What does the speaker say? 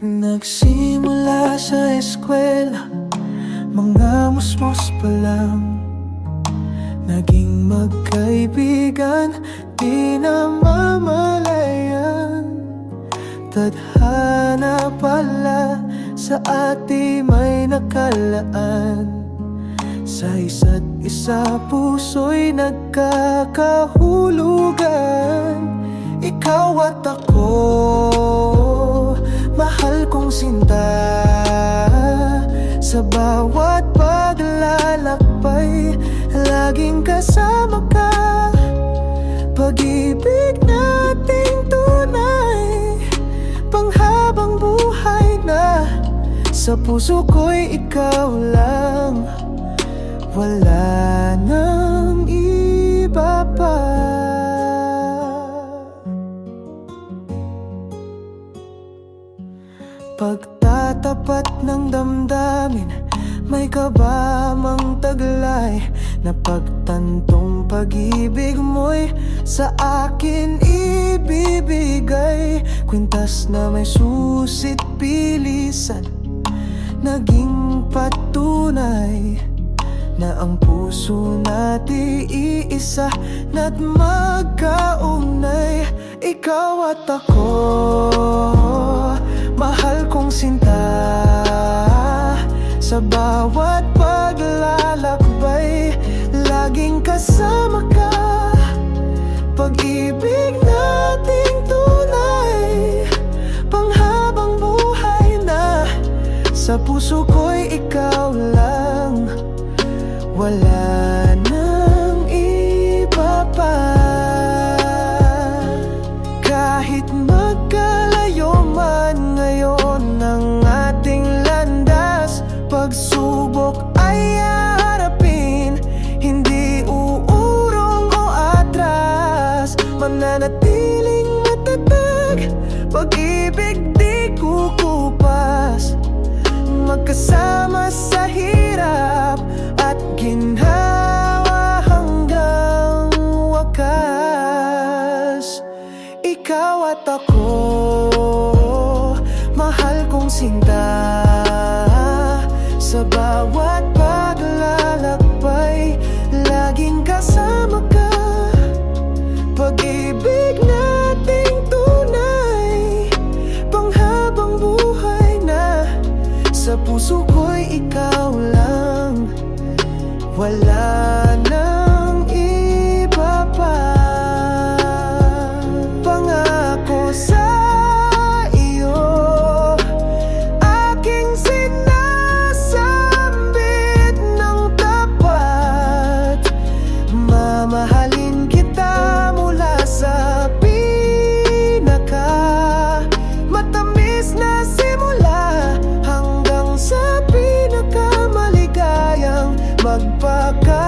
Nagsimula sa eskwela Mga musmos pa lang. Naging magkaibigan Di na mamalayan. Tadhana pala Sa ati may nakalaan Sa isa't isa puso'y nagkakahulugan. Ikaw at ako Mahal kong sinta. Sa bawat paglalakbay Laging kasama ka. Pag-ibig nating tunay Panghabang buhay na. Sa puso ko'y ikaw lang Wala nang iba pa. Pagtatapat ng damdamin May kabamang taglay Na pagtantong pag-ibig mo'y Sa akin ibibigay. Kwintas na may susit pilisan Naging patunay Na ang puso natin iisa Na't magkaunay Ikaw at ako. Mahal kong sinta Sa bawat paglalakbay Laging kasama ka. Pag-ibig nating tunay Panghabang buhay na Sa puso ko'y ikaw lang Wala nang iba pa. Kahit magkalayo man ngayon ang ating landas. Pagsubok ay harapin Hindi uurong o atras. Mananatiling matatag Pag-ibig di kukupas. Magkasama sa Ikaw at ako, mahal kong sinta. Sa bawat paglalakbay, laging kasama ka. Pag-ibig nating tunay, panghabang buhay na. Sa puso ko'y ikaw lang. Wala magpaka